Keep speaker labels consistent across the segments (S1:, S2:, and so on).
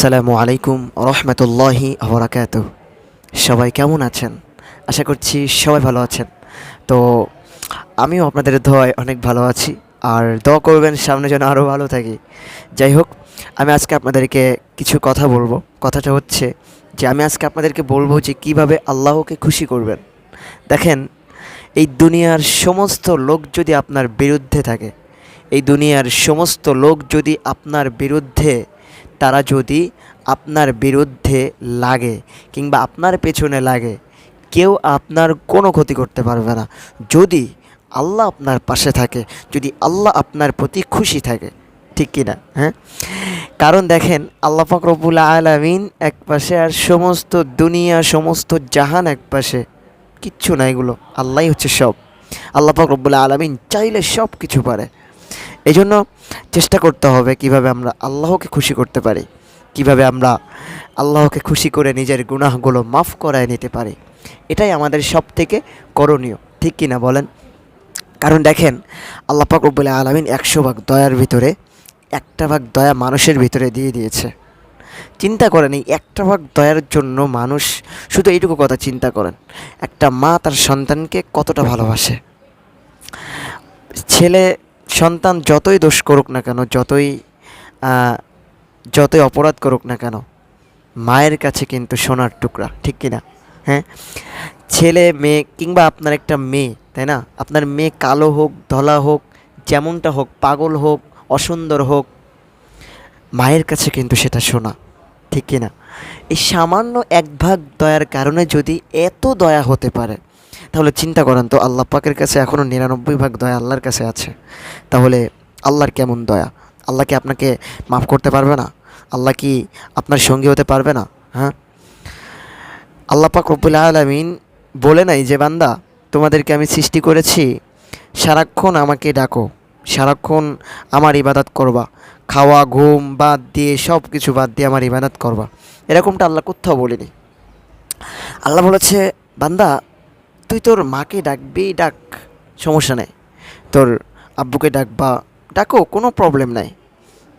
S1: আসসালামু আলাইকুম রহমতুল্লাহি আবরাকাত সবাই কেমন আছেন? আশা করছি সবাই ভালো আছেন। তো আমিও আপনাদের দোয়ায় অনেক ভালো আছি আর দোয়া করবেন সামনে যেন আরও ভালো থাকি। যাই হোক, আমি আজকে আপনাদেরকে কিছু কথা বলব। কথাটা হচ্ছে যে আমি আজকে আপনাদেরকে বলব যে কীভাবে আল্লাহকে খুশি করবেন। দেখেন, এই দুনিয়ার সমস্ত লোক যদি আপনার বিরুদ্ধে থাকে, এই দুনিয়ার সমস্ত লোক যদি আপনার বিরুদ্ধে তারা যদি আপনার বিরুদ্ধে লাগে কিংবা আপনার পেছনে লাগে, কেউ আপনার কোনো ক্ষতি করতে পারবে না। যদি আল্লাহ আপনার পাশে থাকে, যদি আল্লাহ আপনার প্রতি খুশি থাকে, ঠিক কিনা হ্যাঁ? কারণ দেখেন, আল্লাহ ফাকরবুল আলমিন এক পাশে আর সমস্ত দুনিয়া, সমস্ত জাহান এক পাশে। কিচ্ছু না এগুলো। আল্লাহই হচ্ছে সব। আল্লাহ ফাকরবুল আলমিন চাইলে সব কিছু পারে। এই জন্য চেষ্টা করতে হবে কীভাবে আমরা আল্লাহকে খুশি করতে পারি, কীভাবে আমরা আল্লাহকে খুশি করে নিজের গুনাহগুলো মাফ করায় নিতে পারি। এটাই আমাদের সব থেকে করণীয়, ঠিক কি না বলেন? কারণ দেখেন, আল্লাহ পাক রব্বুল আলমিন একশো ভাগ দয়ার ভিতরে, একটা ভাগ দয়া মানুষের ভিতরে দিয়ে দিয়েছে। চিন্তা করেন, এই একটা ভাগ দয়ার জন্য মানুষ শুধু এইটুকু কথা চিন্তা করেন, একটা মা তার সন্তানকে কতটা ভালোবাসে? ছেলে সন্তান যতই দোষ করুক না কেন, যতই যতই অপরাধ করুক না কেন, মায়ের কাছে কিন্তু সোনার টুকরা, ঠিক কিনা? হ্যাঁ? ছেলে, মেয়ে কিংবা আপনার একটা মেয়ে, তাই না? আপনার মেয়ে কালো হোক, ধলা হোক, যেমনটা হোক, পাগল হোক, অসুন্দর হোক, মায়ের কাছে কিন্তু সেটা সোনা, ঠিক কিনা? এই সামান্য এক ভাগ দয়ার কারণে যদি এত দয়া হতে পারে তাহলে চিন্তা করেন তো, আল্লাহ পাকের কাছে এখনও নিরানব্বই ভাগ দয়া আল্লাহর কাছে আছে। তাহলে আল্লাহর কেমন দয়া? আল্লাহ কি আপনাকে মাফ করতে পারবে না? আল্লাহ কি আপনার সঙ্গী হতে পারবে না? হ্যাঁ? আল্লাহ পাক রব্বুল আলমিন বলে নাই যে, বান্দা, তোমাদেরকে আমি সৃষ্টি করেছি, সারাক্ষণ আমাকে ডাকো, সারাক্ষণ আমার ইবাদত করবা। খাওয়া, ঘুম বাদ দিয়ে সব কিছু বাদ দিয়ে আমার ইবাদত করবা। এরকমটা আল্লাহ কোথাও বলিনি। আল্লাহ বলেছে, বান্দা তুই তোর মাকে ডাকবি, ডাক, সমস্যা নেই। তোর আব্বুকে ডাকবা ডাকো, কোনো প্রবলেম নাই।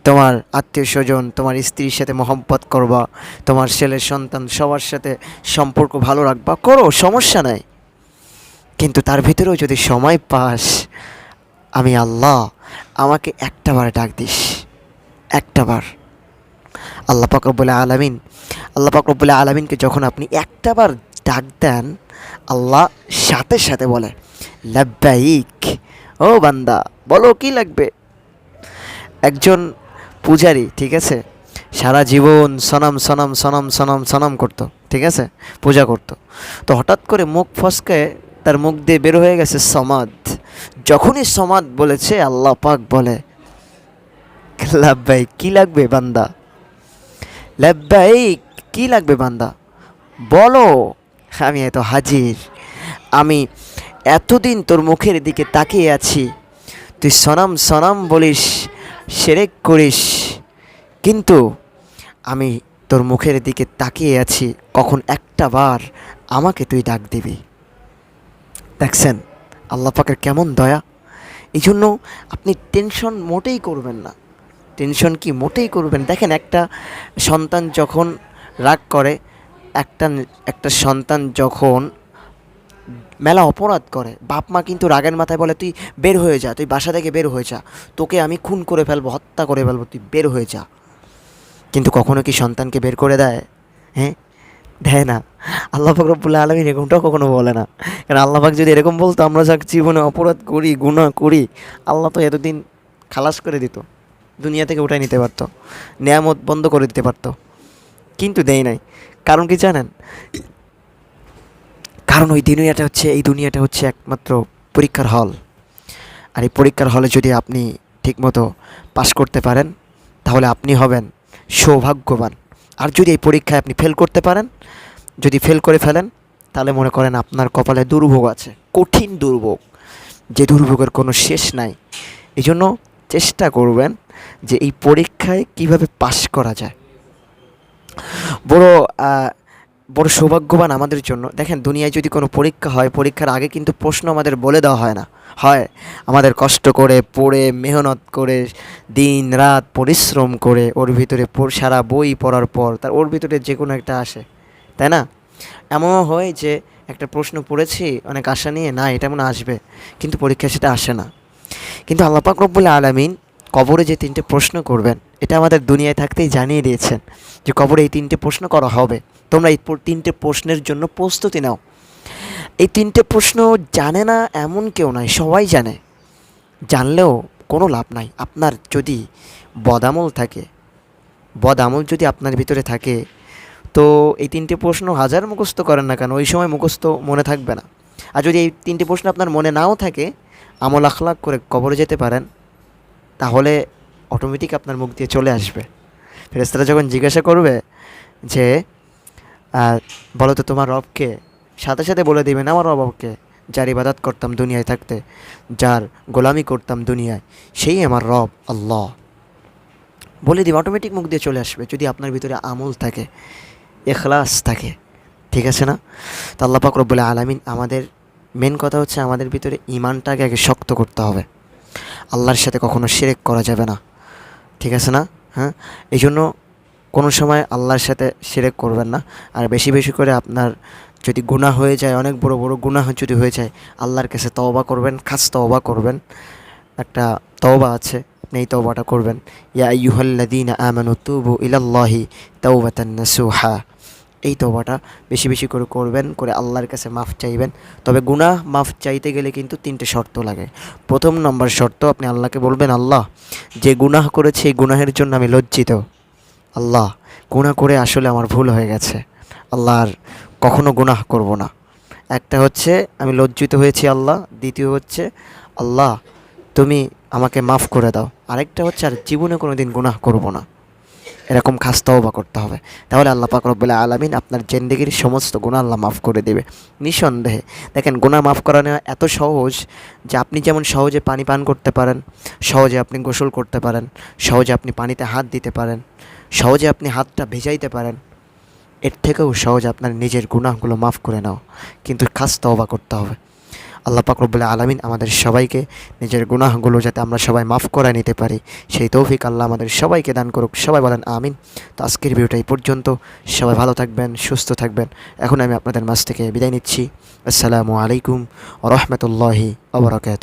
S1: তোমার আত্মীয় স্বজন, তোমার স্ত্রীর সাথে মহব্বত করবা, তোমার ছেলের সন্তান সবার সাথে সম্পর্ক ভালো রাখবা, করো, সমস্যা নাই। কিন্তু তার ভিতরেও যদি সময় পাস, আমি আল্লাহ, আমাকে একটাবার ডাক দিস। একটাবার আল্লাহ পাকরবুল্লাহ আলমিন, আল্লাহ পাকরবুল্লাহ আলমিনকে যখন আপনি একটাবার ডাক দেন, আল্লাহ সাথে সাথে বলে, লাব্বাইক, ও বান্দা, বলো কি লাগবে? একজন পূজারি, ঠিক আছে, সারা জীবন সনাম সনাম সনাম সনাম সনাম করতো, ঠিক আছে, পূজা করতো। তো হঠাৎ করে মুখ ফসকে তার মুখ দিয়ে বের হয়ে গেছে সমাদ। যখনই সমাদ বলেছে, আল্লাহ পাক বলে লাব্বাই কি লাগবে বান্দা? লাব্বাই কি লাগবে বান্দা? বলো আমি এত হাজির। আমি এতদিন তোর মুখের দিকে তাকিয়ে আছি। তুই সনাম সনাম বলিস, সেরেক করিস। কিন্তু আমি তোর মুখের দিকে তাকিয়ে আছি, কখন একটা বার আমাকে তুই ডাক দিবি। দেখছেন, আল্লাহ পাকের কেমন দয়া। এই জন্য আপনি টেনশন মোটেই করবেন না। টেনশন কি মোটেই করবেন? দেখেন একটা সন্তান যখন রাগ করে একটা একটা সন্তান যখন মেলা অপরাধ করে, বাপ মা কিন্তু রাগের মাথায় বলে, তুই বের হয়ে যা, তুই বাসা থেকে বের হয়ে যা, তোকে আমি খুন করে ফেলব, হত্যা করে ফেলব, তুই বের হয়ে যা। কিন্তু কখনো কি সন্তানকে বের করে দেয়? হ্যাঁ? দেয় না। আল্লাহ পাক রব্বুল আলমিন এরকমটাও কখনো বলে না। কারণ আল্লাহ পাক যদি এরকম বলতো, আমরা যা জীবনে অপরাধ করি, গুনাহ করি, আল্লাহ তো এতদিন খালাস করে দিত, দুনিয়া থেকে উঠাই নিতে পারতো, নেয়ামত বন্ধ করে দিতে পারতো। কিন্তু দেয় নাই। কারণ কি জানেন? কারণ ওই দুনিয়াটা হচ্ছে, এই দুনিয়াটা হচ্ছে একমাত্র পরীক্ষার হল। আর এই পরীক্ষার হলে যদি আপনি ঠিকমতো পাশ করতে পারেন, তাহলে আপনি হবেন সৌভাগ্যবান। আর যদি এই পরীক্ষায় আপনি ফেল করতে পারেন, যদি ফেল করে ফেলেন, তাহলে মনে করেন আপনার কপালে দুর্ভোগ আছে, কঠিন দুর্ভোগ, যে দুর্ভোগের কোনো শেষ নাই। এই জন্য চেষ্টা করবেন যে এই পরীক্ষায় কীভাবে পাশ করা যায়। বড় বড় সৌভাগ্যবান আমাদের জন্য। দেখেন, দুনিয়ায় যদি কোনো পরীক্ষা হয়, পরীক্ষার আগে কিন্তু প্রশ্ন আমাদের বলে দেওয়া হয় না। হয়, আমাদের কষ্ট করে, পড়ে, মেহনত করে, দিন, রাত পরিশ্রম করে, ওর ভিতরে সারা বই পড়ার পর, তার, ওর ভিতরে যে কোনো একটা আসে। তাই না? এমনও হয় যে, একটা প্রশ্ন পড়েছি, অনেক আশা নিয়ে, না, এটা মনে আসবে। কিন্তু পরীক্ষায় সেটা আসে না। কিন্তু আল্লাহ পাক রব্বুল আলামিন কবরে যে তিনটে প্রশ্ন করবেন, এটা আমাদের দুনিয়ায় থাকতেই জানিয়ে দিয়েছেন যে কবরে এই তিনটে প্রশ্ন করা হবে। তোমরা এই তিনটে প্রশ্নের জন্য প্রস্তুতি নাও। এই তিনটে প্রশ্ন জানে না এমন কেউ নাই, সবাই জানে। জানলেও কোনো লাভ নাই। আপনার যদি বদামল থাকে, বদামল যদি আপনার ভিতরে থাকে, তো এই তিনটে প্রশ্ন হাজার মুখস্থ করেন না কেন? ওই সময় মুখস্থ মনে থাকবে না। আর যদি এই তিনটে প্রশ্ন আপনার মনে নাও থাকে, আমল আখলাক করে কবরে যেতে পারেন। তাহলে অটোমেটিক আপনার মুখ দিয়ে চলে আসবে। ফেরেস্তারা যখন জিজ্ঞাসা করবে যে বলো তো তোমার রবকে, সাথে সাথে বলে দিবেন, আমার রবকে, যার ইবাদত করতাম দুনিয়ায় থাকতে, যার গোলামি করতাম দুনিয়ায়, সেই আমার রব আল্লাহ। বলে দিবে অটোমেটিক মুখ দিয়ে চলে আসবে, যদি আপনার ভিতরে আমল থাকে, এখলাস থাকে, ঠিক আছে না? তো আল্লাহ পাক রব্বুল আলামিন আমাদের মেন কথা হচ্ছে আমাদের ভিতরে ইমানটাকে আগে শক্ত করতে হবে। আল্লাহর সাথে কখনো শিরেক করা যাবে না। ঠিক আছে না? হ্যাঁ? এই জন্য কোনো সময় আল্লাহর সাথে শিরেক করবেন না। আর বেশি বেশি করে আপনার যদি গুনাহ হয়ে যায়, অনেক বড় বড় গুনাহ যদি হয়ে যায়, আল্লাহর কাছে তওবা করবেন, খাস তওবা করবেন। একটা তওবা আছে, আপনি এই তওবাটা করবেন। ইয়া আইয়ুহাল্লাযীনা আমানু তুবু ইলাল্লাহি তাওবাতান নাসুহা। এই তওবাটা বেশি বেশি করে করবেন, করে আল্লাহর কাছে মাফ চাইবেন। তবে গুনাহ মাফ চাইতে গেলে কিন্তু তিনটে শর্ত লাগে। প্রথম নম্বর শর্ত, আপনি আল্লাহকে বলবেন, আল্লাহ, যে গুনাহ করেছি এই গুনাহের জন্য আমি লজ্জিত। আল্লাহ, গুনাহ করে আসলে আমার ভুল হয়ে গেছে। আল্লাহ, আর কখনো গুনাহ করব না। একটা হচ্ছে, আমি লজ্জিত হয়েছি, আল্লাহ। দ্বিতীয় হচ্ছে, আল্লাহ, তুমি আমাকে মাফ করে দাও। আরেকটা হচ্ছে, আর জীবনে কোনো দিন গুনাহ করব না। এরকম খাস তওবা করতে হবে। তাহলে আল্লাহ পাক রব্বুল আলামিন আপনার জেন্দেগির সমস্ত গুনাহ আল্লাহ মাফ করে দেবে। নিঃসন্দেহে, দেখেন গুণা মাফ করা নেওয়া এত সহজ যে আপনি যেমন সহজে পানি পান করতে পারেন, সহজে আপনি গোসল করতে পারেন, সহজে আপনি পানিতে হাত দিতে পারেন, সহজে আপনি হাতটা ভেজাইতে পারেন, এর থেকেও সহজ আপনার নিজের গুনাহগুলো মাফ করে নাও। কিন্তু খাস তওবা করতে হবে। আল্লাহ পাকরবুল্লাহ আলমিন আমাদের সবাইকে নিজের গুনাহগুলো যাতে আমরা সবাই মাফ করে নিতে পারি। সেই তৌফিক আল্লাহ আমাদের সবাইকে দান করুক। সবাই বলেন আমিন। তো আজকের ভিডিওটা এই পর্যন্ত। সবাই ভালো থাকবেন, সুস্থ থাকবেন। এখন আমি আপনাদের মাঝ থেকে বিদায় নিচ্ছি। আসসালামু আলাইকুম রহমতুল্লাহি আবরাকাত